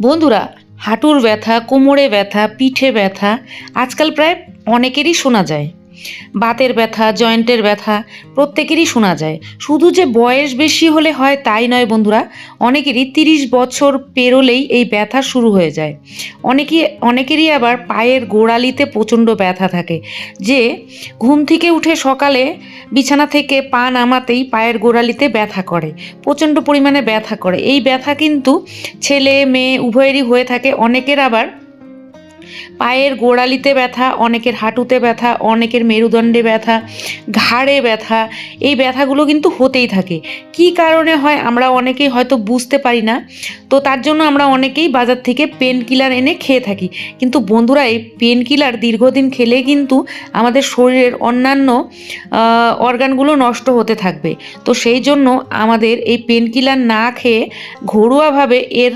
বন্ধুরা হাঁটুর ব্যথা কোমরে ব্যথা পিঠে ব্যথা আজকাল প্রায় অনেকেরই শোনা যায়। বাতের ব্যথা, জয়েন্টের ব্যথা প্রত্যেকেরই শোনা যায়। শুধু যে বয়স বেশি হলে হয় তাই নয় বন্ধুরা, অনেকেরই তিরিশ বছর পেরোলেই এই ব্যথা শুরু হয়ে যায়। অনেকে, অনেকেরই আবার পায়ের গোড়ালিতে প্রচণ্ড ব্যথা থাকে, যে ঘুম থেকে উঠে সকালে বিছানা থেকে পা নামাতেই পায়ের গোড়ালিতে ব্যথা করে, প্রচণ্ড পরিমাণে ব্যথা করে। এই ব্যথা কিন্তু ছেলে, মেয়ে উভয়েরই হয়ে থাকে, অনেকের আবার পায়ের গোড়ালিতে ব্যথা, অনেকের হাঁটুতে ব্যথা, অনেকের মেরুদণ্ডে ব্যথা, ঘাড়ে ব্যথা, এই ব্যথাগুলো কিন্তু হতেই থাকে। কি কারণে হয় আমরা অনেকেই হয়তো বুঝতে পারি না, তো তার জন্য আমরা অনেকেই বাজার থেকে পেন কিলার এনে খেয়ে থাকি। কিন্তু বন্ধুরা, এই পেন কিলার দীর্ঘদিন খেলে কিন্তু আমাদের শরীরের অন্যান্য অর্গানগুলো নষ্ট হতে থাকবে। তো সেই জন্য আমাদের এই পেন কিলার না খেয়ে ঘরোয়াভাবে এর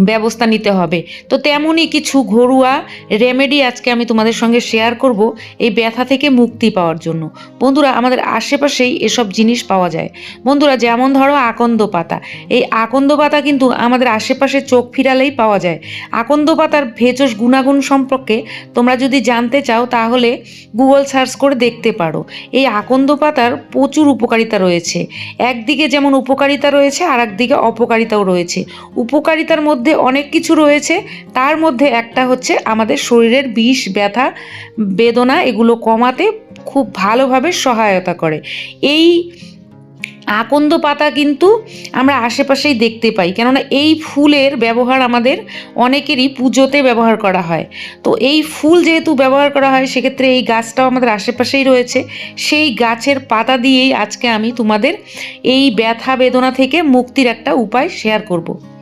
ব্যবস্থা নিতে হবে। তো তেমনই কিছু ঘরোয়া রেমেডি আজকে আমি তোমাদের সঙ্গে শেয়ার করব এই ব্যথা থেকে মুক্তি পাওয়ার জন্য। বন্ধুরা, আমাদের আশেপাশেই এসব জিনিস পাওয়া যায়। বন্ধুরা, যেমন ধরো আকন্দ পাতা। এই আকন্দ পাতা কিন্তু আমাদের আশেপাশে চোখ ফিরালেই পাওয়া যায়। আকন্দ পাতার ভেষজ গুণাগুণ সম্পর্কে তোমরা যদি জানতে চাও, তাহলে গুগল সার্চ করে দেখতে পারো। এই আকন্দ পাতার প্রচুর উপকারিতা রয়েছে। একদিকে যেমন উপকারিতা রয়েছে আর একদিকে অপকারিতাও রয়েছে। উপকারিতার মধ্যে অনেক কিছু রয়েছে। তার মধ্যে একটা হচ্ছে আমাদের শরীরের বিষ, ব্যথা, বেদনা এগুলো কমাতে খুব ভালোভাবে সহায়তা করে। এই আকন্দ পাতা কিন্তু আমরা আশেপাশেই দেখতে পাই, কেননা এই ফুলের ব্যবহার আমাদের অনেকেরই পুজোতে ব্যবহার করা হয়। তো এই ফুল যেহেতু ব্যবহার করা হয়, সেক্ষেত্রে এই গাছটাও আমাদের আশেপাশেই রয়েছে। সেই গাছের পাতা দিয়েই আজকে আমি তোমাদের এই ব্যথা, বেদনা থেকে মুক্তির একটা উপায় শেয়ার করব।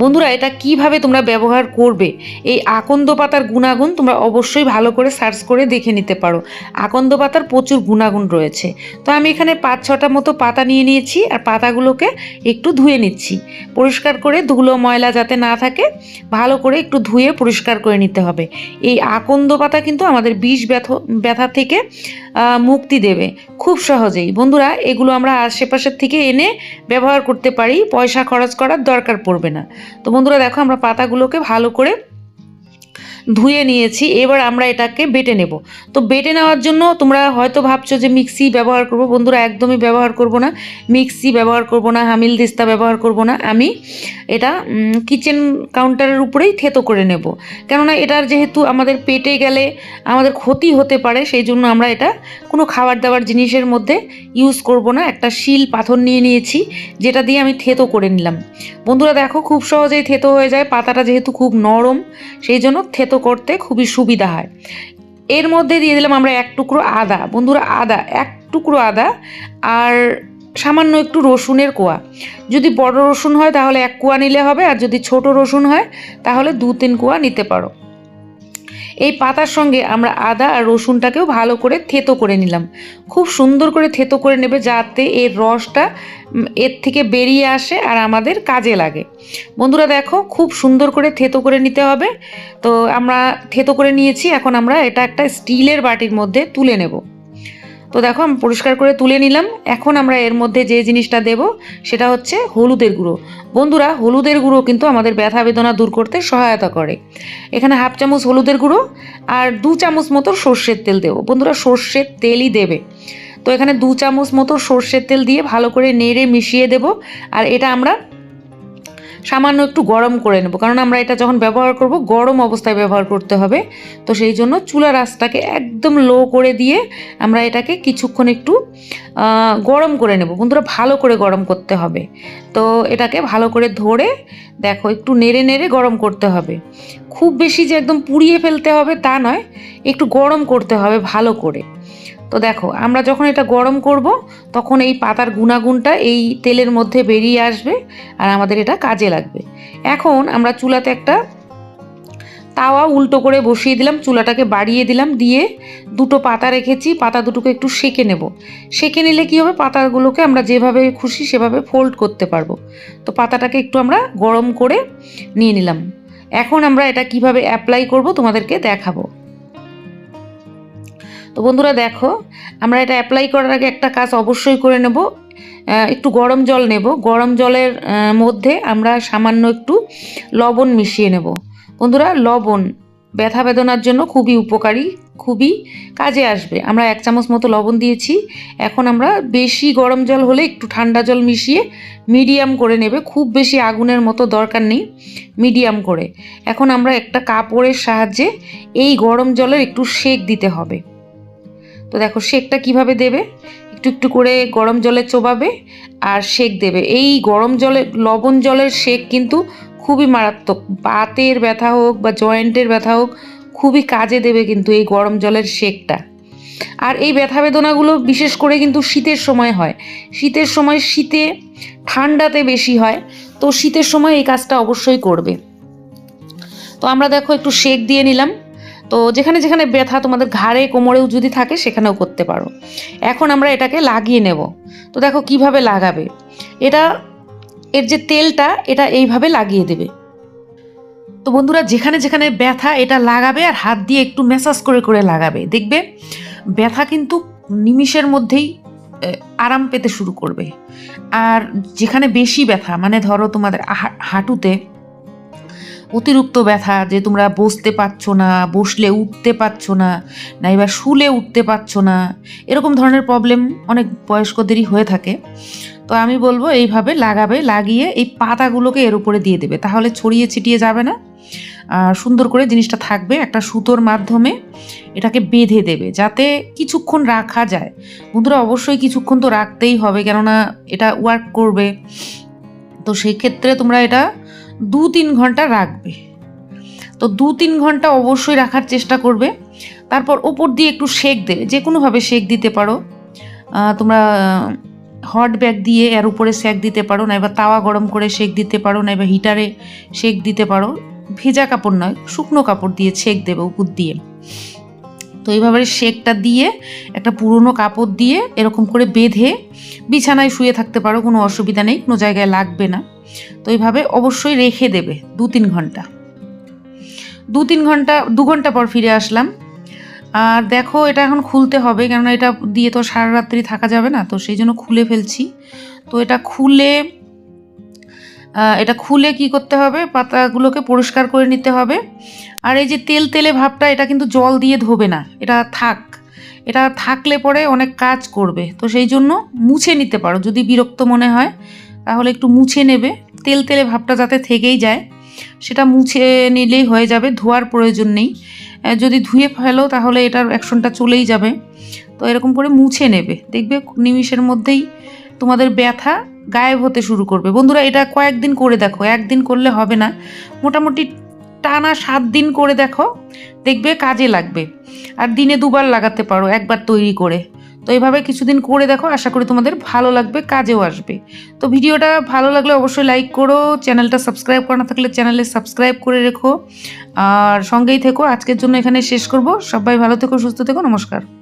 বন্ধুরা, এটা কীভাবে তোমরা ব্যবহার করবে? এই আকন্দ পাতার গুণাগুণ তোমরা অবশ্যই ভালো করে সার্চ করে দেখে নিতে পারো। আকন্দ পাতার প্রচুর গুণাগুণ রয়েছে। তো আমি এখানে পাঁচ, ছটা মতো পাতা নিয়ে নিয়েছি আর পাতাগুলোকে একটু ধুয়ে নিচ্ছি। পরিষ্কার করে ধুলো, ময়লা যাতে না থাকে, ভালো করে একটু ধুয়ে পরিষ্কার করে নিতে হবে। এই আকন্দ পাতা কিন্তু আমাদের বিষ ব্যথ, ব্যথা থেকে মুক্তি দেবে খুব সহজেই। বন্ধুরা, এগুলো আমরা আশেপাশের থেকে এনে ব্যবহার করতে পারি। পয়সা খরচ করার দরকার পড়বে না। তো বন্ধুরা দেখো আমরা পাতাগুলোকে ভালো করে ধুয়ে নিয়েছি, এবার আমরা এটাকে বেটে নেব। তো বেটে নেওয়ার জন্য তোমরা হয়তো ভাবছ যে মিক্সি ব্যবহার করব। বন্ধুরা, একদমই ব্যবহার করব না। মিক্সি ব্যবহার করব না, হামিল দিস্তা ব্যবহার করব না। আমি এটা কিচেন কাউন্টারের উপরেই থেতো করে নেব। কেননা এটার যেহেতু আমাদের পেটে গেলে আমাদের ক্ষতি হতে পারে, সেই জন্য আমরা এটা কোনো খাবার দাবার জিনিসের মধ্যে ইউজ করব না। একটা শিল, পাথর নিয়ে নিয়েছি, যেটা দিয়ে আমি থেতো করে নিলাম। বন্ধুরা, দেখো খুব সহজেই থেতো হয়ে যায়। পাতাটা যেহেতু খুব নরম, সেই জন্য থেতো করতে খুবই সুবিধা হয়। এর মধ্যে দিয়ে দিলাম আমরা এক টুকরো আদা। বন্ধুরা, আদা, এক টুকরো আদা আর সামান্য একটু রসুনের কোয়া। যদি বড় রসুন হয় তাহলে এক কোয়া নিলে হবে আর যদি ছোট রসুন হয় তাহলে দু তিন কোয়া নিতে পারো। এই পাতার সঙ্গে আমরা আদা আর রসুনটাকেও ভালো করে থেতো করে নিলাম। খুব সুন্দর করে থেতো করে নেবে যাতে এর রসটা এর থেকে বেরিয়ে আসে আর আমাদের কাজে লাগে। বন্ধুরা দেখো, খুব সুন্দর করে থেতো করে নিতে হবে। তো আমরা থেতো করে নিয়েছি, এখন আমরা এটা একটা স্টিলের বাটির মধ্যে তুলে নেব। তো দেখো, আমি পরিষ্কার করে তুলে নিলাম। এখন আমরা এর মধ্যে যে জিনিসটা দেব, সেটা হচ্ছে হলুদের গুঁড়ো। বন্ধুরা, হলুদের গুঁড়ো কিন্তু আমাদের ব্যথা বেদনা দূর করতে সহায়তা করে। এখানে হাফ চামচ হলুদের গুঁড়ো আর দু চামচ মতো সর্ষের তেল দেবো। বন্ধুরা, সর্ষের তেলই দেবে। তো এখানে দু চামচ মতো সর্ষের তেল দিয়ে ভালো করে নেড়ে মিশিয়ে দেব। আর এটা আমরা সামান্য একটু গরম করে নেব। কারণ আমরা এটা যখন ব্যবহার করব, গরম অবস্থায় ব্যবহার করতে হবে। তো সেই জন্য চুলা রাসটাকে একদম লো করে দিয়ে আমরা এটাকে কিছুক্ষণ একটু গরম করে নেব। বন্ধুরা, ভালো করে গরম করতে হবে। তো এটাকে ভালো করে ধরে দেখো, একটু নেড়ে নেড়ে গরম করতে হবে। খুব বেশি যে একদম পুড়িয়ে ফেলতে হবে তা নয়, একটু গরম করতে হবে ভালো করে। তো দেখো, আমরা যখন এটা গরম করব, তখন এই পাতার গুণাগুণটা এই তেলের মধ্যে বেরিয়ে আসবে আর আমাদের এটা কাজে লাগবে। এখন আমরা চুলাতে একটা তাওয়া উল্টো করে বসিয়ে দিলাম, চুলাটাকে বাড়িয়ে দিলাম, দিয়ে দুটো পাতা রেখেছি, পাতা দুটোকে একটু সেকে নেব। সেকে নিলে কী হবে? পাতাগুলোকে আমরা যেভাবে খুশি সেভাবে ফোল্ড করতে পারব। তো পাতাটাকে একটু আমরা গরম করে নিয়ে নিলাম। এখন আমরা এটা কীভাবে অ্যাপ্লাই করব তোমাদেরকে দেখাবো। তো বন্ধুরা দেখো, আমরা এটা অ্যাপ্লাই করার আগে একটা কাজ অবশ্যই করে নেব। একটু গরম জল নেব। গরম জলের মধ্যে আমরা সামান্য একটু লবণ মিশিয়ে নেব। বন্ধুরা, লবণ ব্যথা বেদনার জন্য খুবই উপকারী, খুবই কাজে আসবে। আমরা এক চামচ মতো লবণ দিয়েছি। এখন আমরা বেশি গরম জল হলে একটু ঠান্ডা জল মিশিয়ে মিডিয়াম করে নেবে। খুব বেশি আগুনের মতো দরকার নেই মিডিয়াম করে। এখন আমরা একটা কাপড়ের সাহায্যে এই গরম জলের একটু সেক দিতে হবে। তো দেখো সেকটা কীভাবে দেবে? একটু একটু করে গরম জলে চোবাবে আর সেক দেবে। এই গরম জলে, লবণ জলের সেক কিন্তু খুবই মারাত্মক। বাতের ব্যথা হোক বা জয়েন্টের ব্যথা হোক, খুবই কাজে দেবে কিন্তু এই গরম জলের সেকটা আর এই ব্যথা বেদনাগুলো বিশেষ করে কিন্তু শীতের সময় হয়। শীতের সময় শীতে ঠান্ডাতে বেশি হয়, তো শীতের সময় এই কাজটা অবশ্যই করবে। তো আমরা দেখো একটু শেক দিয়ে নিলাম। তো যেখানে যেখানে ব্যথা তোমাদের ঘাড়ে, কোমরেও যদি থাকে, সেখানেও করতে পারো। এখন আমরা এটাকে লাগিয়ে নেব। তো দেখো কীভাবে লাগাবে। এটা, এর যে তেলটা, এটা এইভাবে লাগিয়ে দেবে। তো বন্ধুরা, যেখানে যেখানে ব্যথা, এটা লাগাবে আর হাত দিয়ে একটু ম্যাসাজ করে করে লাগাবে। দেখবে, ব্যথা কিন্তু নিমিষের মধ্যেই আরাম পেতে শুরু করবে। আর যেখানে বেশি ব্যথা মানে ধরো তোমাদের হাঁটুতে অতিরিক্ত ব্যথা যে তোমরা বসতে পারছ না, বসলে উঠতে পারছ না নাইবা শুলে উঠতে পারছ না, এরকম ধরনের প্রবলেম অনেক বয়স্কদেরই হয়ে থাকে। তো আমি বলব এইভাবে লাগাবে, লাগিয়ে এই পাতাগুলোকে এর উপরে দিয়ে দেবে। তাহলে ছড়িয়ে ছিটিয়ে যাবে না। আর সুন্দর করে জিনিসটা থাকবে একটা সুতোর মাধ্যমে এটাকে বেঁধে দেবে, যাতে কিছুক্ষণ রাখা যায়। বন্ধুরা, অবশ্যই কিছুক্ষণ তো রাখতেই হবে, কেননা এটা ওয়ার্ক করবে। তো সেই ক্ষেত্রে তোমরা এটা দু তিন ঘণ্টা রাখবে। তো দু তিন ঘণ্টা অবশ্যই রাখার চেষ্টা করবে। তারপর ওপর দিয়ে একটু শেক দেবে, যে কোনোভাবে শেক দিতে পারো। তোমরা হট ব্যাগ দিয়ে এর উপরে সেক দিতে পারো না এবার তাওয়া গরম করে সেক দিতে পারো না এবার হিটারে সেক দিতে পারো। ভেজা কাপড় নয়, শুকনো কাপড় দিয়ে সেক দেবে উপর দিয়ে। তো এইভাবে শেকটা দিয়ে, একটা পুরনো কাপড় দিয়ে এরকম করে বেঁধে বিছানায় শুয়ে থাকতে পারো, কোনো অসুবিধা নেই, কোনো জায়গায় লাগবে না। তো এইভাবে অবশ্যই রেখে দেবে দু তিন ঘণ্টা। দু তিন ঘণ্টা, দু ঘণ্টা পর ফিরে আসলাম। আর দেখো এটা এখন খুলতে হবে, কেননা এটা দিয়ে তো সারা রাত্রি থাকা যাবে না, তো সেই জন্য খুলে ফেলছি। তো এটা খুলে এটা খুলে কি করতে হবে? পাতাগুলোকে পরিষ্কার করে নিতে হবে। আর এই যে তেল তেলে ভাবটা, এটা কিন্তু জল দিয়ে ধোবে না। এটা থাক। এটা থাকলে পরে অনেক কাজ করবে। তো সেই জন্য মুছে নিতে পারো। যদি বিরক্ত মনে হয়, তাহলে একটু মুছে নেবে। তেল তেলে ভাবটা যাতে থেকেই যায়, সেটা মুছে নিলেই হয়ে যাবে। ধোয়ার প্রয়োজন নেই। যদি ধুয়ে ফেলো, তাহলে এটার অ্যাকশনটা চলেই যাবে। তো এরকম করে মুছে নেবে। দেখবে নিমিষের মধ্যেই তোমাদের ব্যথা গায়েব হতে শুরু করবে। বন্ধুরা, এটা কয়েকদিন করে দেখো, একদিন করলে হবে না। মোটামুটি টানা সাত দিন করে দেখো, দেখবে কাজে লাগবে। আর দিনে দুবার লাগাতে পারো, একবার তৈরি করে। তো এইভাবে কিছুদিন করে দেখো, আশা করি তোমাদের ভালো লাগবে, কাজেও আসবে। তো ভিডিওটা ভালো লাগলে অবশ্যই লাইক করো, চ্যানেলটা সাবস্ক্রাইব করা না থাকলে চ্যানেলে সাবস্ক্রাইব করে রেখো। আর সঙ্গেই থেকো, আজকের জন্য এখানে শেষ করব। সবাই ভালো থেকো, সুস্থ থেকো, নমস্কার।